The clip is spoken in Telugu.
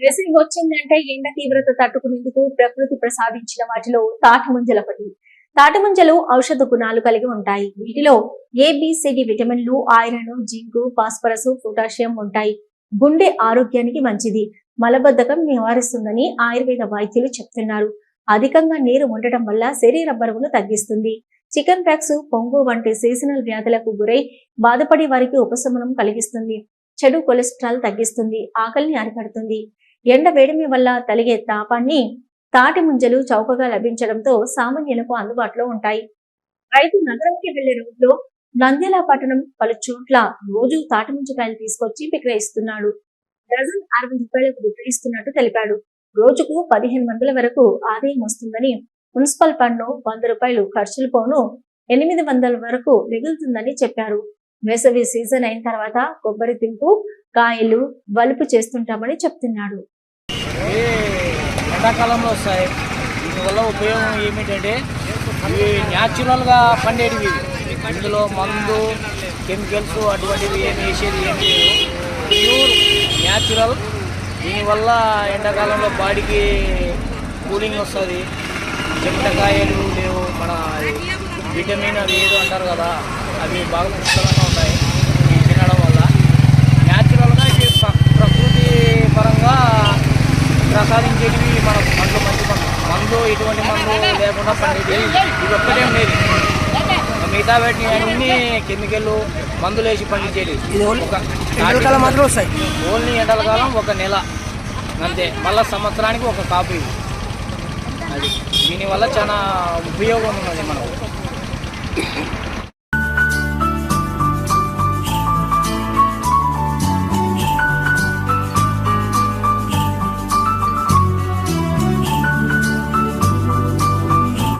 వేసవి వచ్చిందంటే ఎండ తీవ్రత తట్టుకునేందుకు ప్రకృతి ప్రసాదించిన వాటిలో తాటిముంజల ఒకటి. తాటిముంజలు ఔషధ గుణాలు కలిగి ఉంటాయి. వీటిలో ఏబిసిడి విటమిన్లు ఐరన్ జింక్ ఫాస్ఫరస్ పొటాషియం ఉంటాయి. గుండె ఆరోగ్యానికి మంచిది. మలబద్ధకం నివారిస్తుందని ఆయుర్వేద వైద్యులు చెప్తున్నారు. అధికంగా నీరు ఉండటం వల్ల శరీర బరువును తగ్గిస్తుంది. చికెన్ ప్యాక్స్ పొంగు వంటి సీజనల్ వ్యాధులకు గురై బాధపడే వారికి ఉపశమనం కలిగిస్తుంది. చెడు కొలెస్ట్రాల్ తగ్గిస్తుంది. ఆకలిని అరికడుతుంది. ఎండ వేడిమి వల్ల కలిగే తాపాన్ని తాటి ముంజలు చౌకగా లభించడంతో సామాన్యులకు అందుబాటులో ఉంటాయి. రైతు నగరంకి వెళ్ళే రోడ్లో నంద్యాల పట్టణం పలు చోట్ల రోజు తాటి ముంజకాయలు తీసుకొచ్చి విక్రయిస్తున్నాడు. డజన్ అరవై రూపాయలకు విక్రయిస్తున్నట్టు తెలిపాడు. రోజుకు పదిహేను వందల వరకు ఆదాయం వస్తుందని మున్సిపల్ పన్ను వంద రూపాయలు ఖర్చులు పోను ఎనిమిది వందల వరకు మిగులుతుందని చెప్పారు. వేసవి సీజన్ అయిన తర్వాత కొబ్బరి తింపు కాయలు వలుపు చేస్తుంటామని చెప్తున్నాడు. ఇవి ఎండాకాలంలో వస్తాయి. దీనివల్ల ఉపయోగం ఏమిటంటే ఇవి న్యాచురల్గా పండేటివి. ఇందులో మందు కెమికల్స్ అటువంటివి ఏమి వేసేది ఏమి లేదు. Pure natural. దీనివల్ల ఎండాకాలంలో బాడీకి కూలింగ్ వస్తుంది. చెమటకాయలు లేవు మన విటమిన్ అవి ఏదో అంటారు కదా అవి బాగా పుష్కలంగా ఉంటాయి ఇవి తినడం వల్ల న్యాచురల్గా ఇవి ప్ర- ప్రకృతి పరంగా ప్రసాదించేటివి మన మందు మంచి మందు మందు లేకుండా పండేది ఇది ఒక్కటే ఉండేది. మిగతా వాటిని అన్ని కెమికల్ మందులు వేసి పండించేది. ఇది ఓన్లీ ఒక ఎండాకాలం మాత్రం వస్తాయి. ఓన్లీ ఎండల కాలం ఒక నెల. అంతే. మళ్ళా సంవత్సరానికి ఒక కాపు ఇది. అది. దీనివల్ల చాలా ఉపయోగం ఉన్నది మనకు.